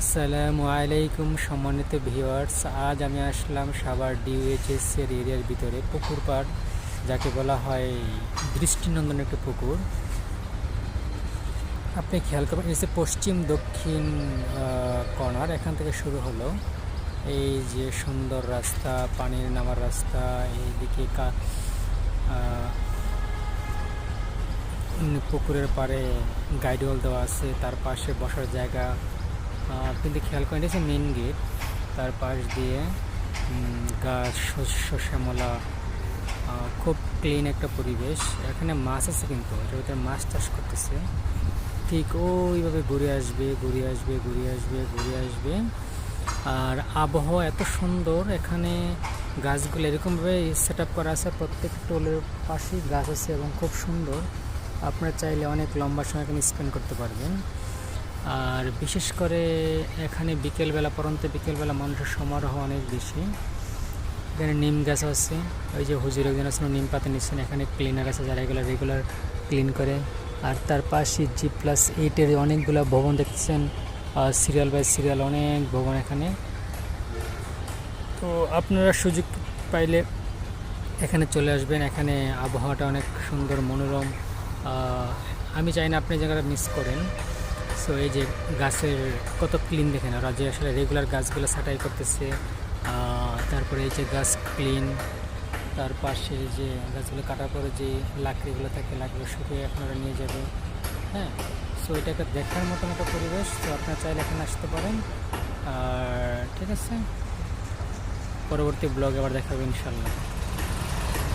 আসসালামু আলাইকুম সম্মানিত ভিউয়ার্স, আজ আমি আসলাম সাবার ডিউএইচএস এর এরিয়ার ভিতরে, পুকুর পাড়, যাকে বলা হয় দৃষ্টিনন্দন একটা পুকুর। আপনি খেয়াল করবেন এসে পশ্চিম দক্ষিণ কর্নার, এখান থেকে শুরু হলো। এই যে সুন্দর রাস্তা, পানির নামার রাস্তা, এইদিকে পুকুরের পাড়ে গাইডওয়াল দেওয়া আছে, তার পাশে বসার জায়গা। কিন্তু খেয়াল করেন হচ্ছে মেন গেট তার পাশ দিয়ে গাছ, শস্য শ্যামলা খুব ক্লিন একটা পরিবেশ। এখানে মাছ আছে কিন্তু, এটার ভিতরে মাছ চাষ করতেছে। ঠিক ওইভাবে ঘুরে আসবে ঘুরে আসবে ঘুরে আসবে ঘুরে আসবে। আর আবহাওয়া এত সুন্দর, এখানে গাছগুলো এরকমভাবে সেট আপ করা আছে। প্রত্যেক টোলের পাশেই গাছ আছে এবং খুব সুন্দর। আপনারা চাইলে অনেক লম্বা সময় এখানে স্পেন্ড করতে পারবেন। আর বিশেষ করে এখানে বিকেলবেলা, পরন্ত বিকেলবেলা মানুষের সমারোহ অনেক বেশি। এখানে নিম গাছ আছে, ওই যে হুজুর একজন আছে নিম পাতা নিচ্ছেন। এখানে ক্লিনার আছে যারা এগুলো রেগুলার ক্লিন করে। আর তার পাশে জি প্লাস এইটের অনেকগুলো ভবন দেখছেন সিরিয়াল বাই সিরিয়াল অনেক ভবন এখানে। তো আপনারা সুযোগ পাইলে এখানে চলে আসবেন। এখানে আবহাওয়াটা অনেক সুন্দর, মনোরম। আমি চাই না আপনি জায়গাটা মিস করেন। সো এই যে গাছের কত ক্লিন দেখেন ওরা যে আসলে রেগুলার গাছগুলো ছাঁটাই করতেছে তারপরে এই যে গাছ ক্লিন তার পাশে যে গাছগুলো কাটার পরে যে লাকড়িগুলো থাকে লাকড়ি শুকিয়ে আপনারা নিয়ে যাবে। হ্যাঁ সো এটাকে দেখার মতন একটা পরিবেশ, তো আপনারা চাইলে এখানে আসতে পারেন। আর ঠিক আছে, পরবর্তী ব্লগ আবার দেখাবো ইনশাল্লাহ